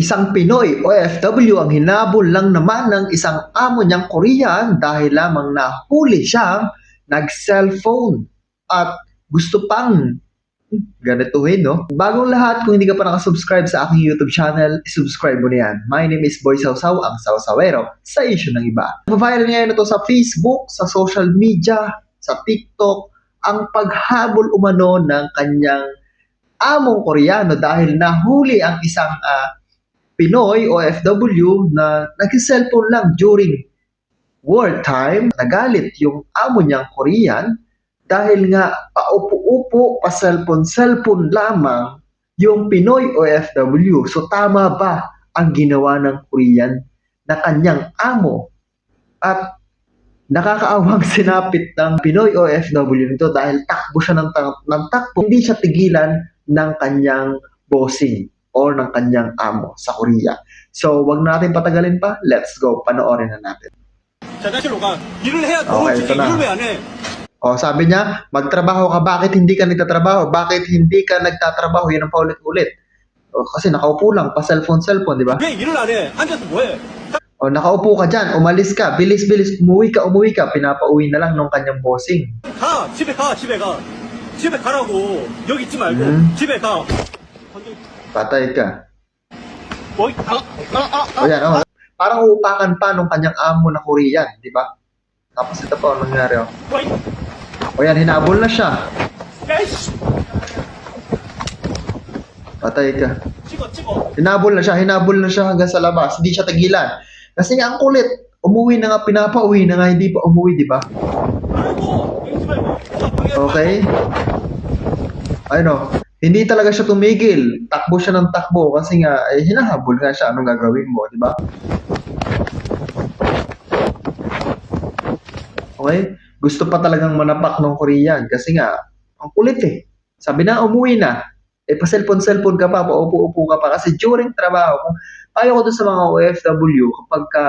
Isang Pinoy OFW ang hinabol lang naman ng isang amo niyang Korean dahil lamang nahuli siyang nag-cellphone at gusto pang ganituhin, no? Bagong lahat, kung hindi ka pa nakasubscribe sa aking YouTube channel, subscribe mo na yan. My name is Boy Sausaw, ang Sausawero, sa issue ng iba. Viral ngayon ito sa Facebook, sa social media, sa TikTok, ang paghabol umano ng kanyang among Koreano dahil nahuli ang isang ah, Pinoy OFW na nag-cellphone lang during wartime. Nagalit yung amo niyang Korean dahil nga paupo-upo, pa cellphone-cellphone lamang yung Pinoy OFW. So tama ba ang ginawa ng Korean na kanyang amo? At nakakaawang sinapit ng Pinoy OFW nito dahil takbo siya ng, ng takbo. Hindi siya tigilan ng kanyang bossing or ng kanyang amo sa Korea. So, wag natin patagalin pa. Let's go. Panoorin na natin. 자장실로 가. 일을 해야 너 Okay, 지금 ito na. 일을 왜 안 해? O, sabi niya, magtrabaho ka. Bakit hindi ka nagtatrabaho? Bakit hindi ka nagtatrabaho? Yan ang paulit-ulit. O, kasi nakaupo lang, pa cellphone-cellphone, di ba? 왜 일을 안 해? 앉아서 뭐해? O, nakaupo ka dyan, umalis ka, bilis-bilis, umuwi ka, umuwi ka, pinapauwi na lang nung kanyang bossing. 가 집에 가 집에 가 집에 가라고 여기 있지 말고 음. 집에 가. Patay ka. Uy! Ah, ah, ah. Ayan, oh. Parang upakan pa nung kanyang amo na Korean, di ba? Tapos ito pa ang nangyari, oh. Uy! O yan, hinabol na siya. Guys! Patay ka. Chico, chico. Hinabol na siya, hinabol na siya hanggang sa labas. Hindi siya tagilan. Kasi nga, ang kulit. Umuwi na nga, pinapauwi na nga, hindi pa umuwi, di ba? Okay. Ayun, oh hindi talaga siya tumigil. Takbo siya ng takbo kasi nga eh, hinahabol nga siya anong gagawin mo, di ba? Okay? Gusto pa talagang manapak ng Korean kasi nga ang kulit eh. Sabi na umuwi na. Eh pa cellphone cellphone ka pa, paupo-upo ka pa kasi during trabaho kung ayaw ko dun sa mga OFW kapag ka,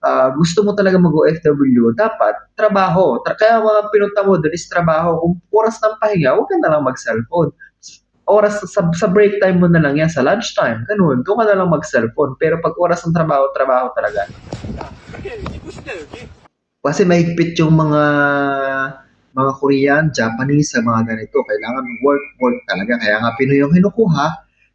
uh, gusto mo talaga mag-OFW, dapat trabaho. Tra- kaya mga pinunta mo dun is trabaho. Kung oras ng pahinga, huwag ka na lang mag-cellphone oras sa, sa break time mo na lang yan, sa lunch time, ganun, doon ka na lang mag-cellphone. Pero pag oras ng trabaho, trabaho talaga. Kasi mahigpit yung mga mga Korean, Japanese, sa mga ganito. Kailangan work, work talaga. Kaya nga Pinoy yung hinukuha.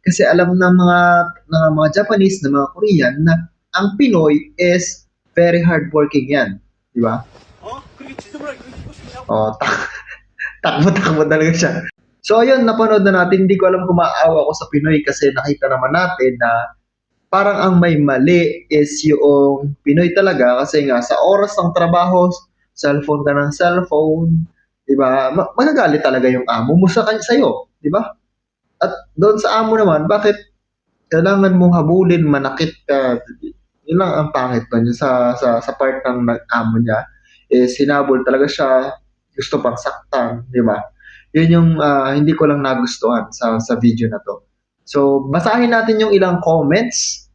Kasi alam ng mga, ng mga Japanese, ng mga Korean, na ang Pinoy is very hardworking yan. Di ba? Oh, takbo-takbo oh, talaga siya. So, ayun, napanood na natin. Hindi ko alam kung maawa ako sa Pinoy kasi nakita naman natin na parang ang may mali is yung Pinoy talaga kasi nga sa oras ng trabaho, cellphone ka ng cellphone, di ba? Ma- magagalit talaga yung amo mo sa kanya sa'yo, di ba? At doon sa amo naman, bakit kailangan mong habulin, manakit ka? Yun lang ang pangit doon. Yung Sa, sa, sa part ng amo niya, is hinabol talaga siya, gusto pang saktan, di ba? Yun yung ah, hindi ko lang nagustuhan sa, sa video na to. So, basahin natin yung ilang comments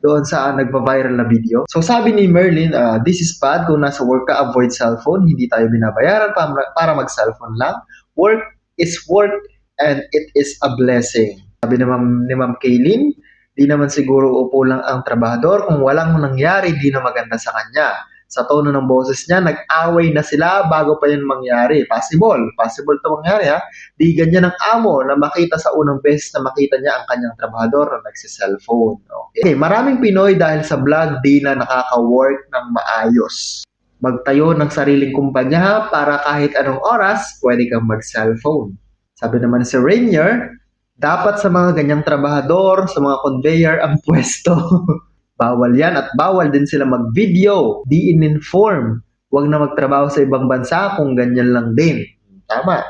doon sa nagpa-viral na video. So, sabi ni Merlin, ah, this is bad. Kung nasa work ka, avoid cellphone. Hindi tayo binabayaran para, para mag-cellphone lang. Work is work and it is a blessing. Sabi ni Ma'am, ni Ma'am Kaylin, di naman siguro upo lang ang trabahador. Kung walang nangyari, di na maganda sa kanya. Sa tono ng boses niya, nag-away na sila bago pa yun mangyari. Possible. Possible to mangyari ha. Di ganyan ang amo na makita sa unang beses na makita niya ang kanyang trabahador na nagsi-cellphone. Okay. Maraming Pinoy dahil sa vlog di na nakaka-work ng maayos. Magtayo ng sariling kumpanya para kahit anong oras pwede kang mag-cellphone. Sabi naman si Rainier, dapat sa mga ganyang trabahador, sa mga conveyor ang pwesto. bawal yan at bawal din sila mag-video, di in-inform. Huwag na magtrabaho sa ibang bansa kung ganyan lang din. Tama.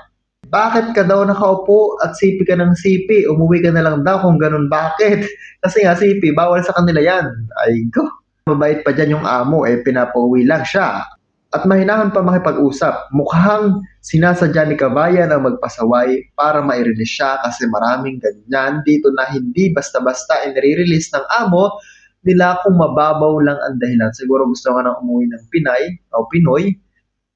Bakit ka daw nakaupo at sipi ka ng sipi? Umuwi ka na lang daw kung ganun. Bakit? Kasi nga sipi, bawal sa kanila yan. Ay ko. Mabait pa dyan yung amo, eh pinapauwi lang siya. At mahinahan pa makipag-usap. Mukhang sinasadya ni Kabayan ang magpasaway para ma-release siya kasi maraming ganyan dito na hindi basta-basta inire-release ng amo nila kung mababaw lang ang dahilan. Siguro gusto ka nang umuwi ng Pinay o Pinoy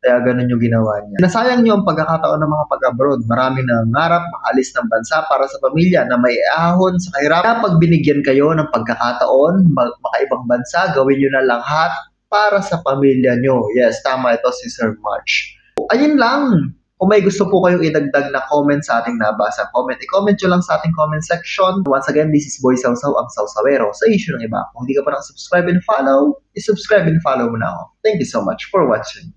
Kaya ganun yung ginawa niya. Nasayang niyo ang pagkakataon ng mga pag-abroad. Maraming nangangarap makalis ng bansa para sa pamilya na may ahon sa kahirap. Kaya pag binigyan kayo ng pagkakataon, makaibang bansa, gawin niyo na lahat para sa pamilya niyo. Yes, tama ito si Sir March. Ayun lang. Kung may gusto po kayong idagdag na comment sa ating nabasa comment, i-comment nyo lang sa ating comment section. Once again, this is Boy Sausaw, ang Sausawero, sa issue ng iba. Kung hindi ka pa nakasubscribe and follow, i-subscribe and follow mo na ako. Thank you so much for watching.